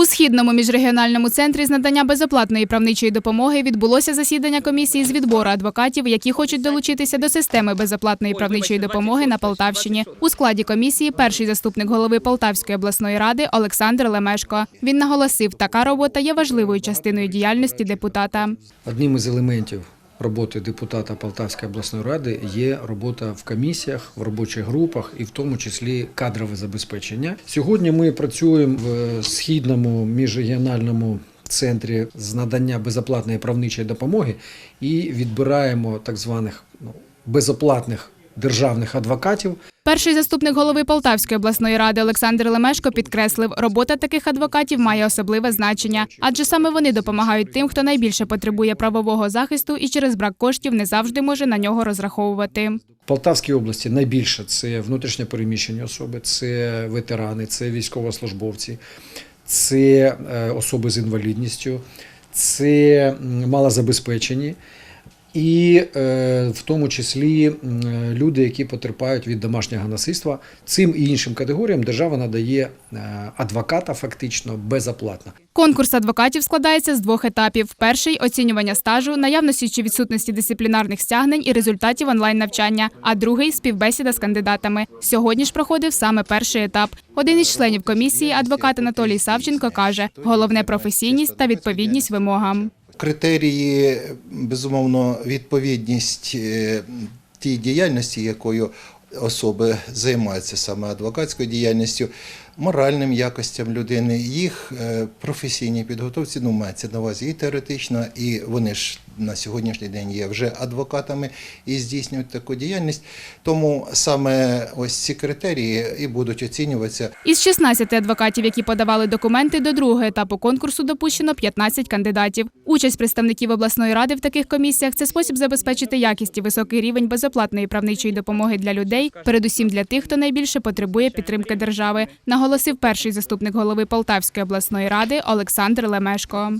У східному міжрегіональному центрі з надання безоплатної правничої допомоги відбулося засідання комісії з відбору адвокатів, які хочуть долучитися до системи безоплатної правничої допомоги на Полтавщині. У складі комісії перший заступник голови Полтавської обласної ради Олександр Лемешко. Він наголосив, така робота є важливою частиною діяльності депутата. Одним із елементів роботи депутата Полтавської обласної ради є робота в комісіях, в робочих групах і в тому числі кадрове забезпечення. Сьогодні ми працюємо в східному міжрегіональному центрі з надання безоплатної правничої допомоги і відбираємо так званих ну, безоплатних державних адвокатів. Перший заступник голови Полтавської обласної ради Олександр Лемешко підкреслив, робота таких адвокатів має особливе значення, адже саме вони допомагають тим, хто найбільше потребує правового захисту і через брак коштів не завжди може на нього розраховувати. Полтавській області найбільше це внутрішньо переміщені особи, це ветерани, це військовослужбовці, це е, особи з інвалідністю, це малозабезпечені. І е, в тому числі люди, які потерпають від домашнього насильства, цим і іншим категоріям держава надає е, адвоката фактично безоплатно. Конкурс адвокатів складається з двох етапів: перший оцінювання стажу, наявності чи відсутності дисциплінарних стягнень і результатів онлайн навчання. А другий співбесіда з кандидатами. Сьогодні ж проходив саме перший етап. Один із членів комісії, адвокат Анатолій Савченко, каже: головне професійність та відповідність вимогам. Критерії, безумовно, відповідність е, тій діяльності, якою особи займаються саме адвокатською діяльністю, моральним якостям людини, їх е, професійній підготовці, ну, мається на увазі і теоретично, і вони ж на сьогоднішній день є вже адвокатами і здійснюють таку діяльність. Тому саме ось ці критерії і будуть оцінюватися Із 16 адвокатів, які подавали документи до другого етапу конкурсу, допущено 15 кандидатів. Участь представників обласної ради в таких комісіях це спосіб забезпечити якість і високий рівень безоплатної правничої допомоги для людей, передусім для тих, хто найбільше потребує підтримки держави, наголосив перший заступник голови Полтавської обласної ради Олександр Лемешко.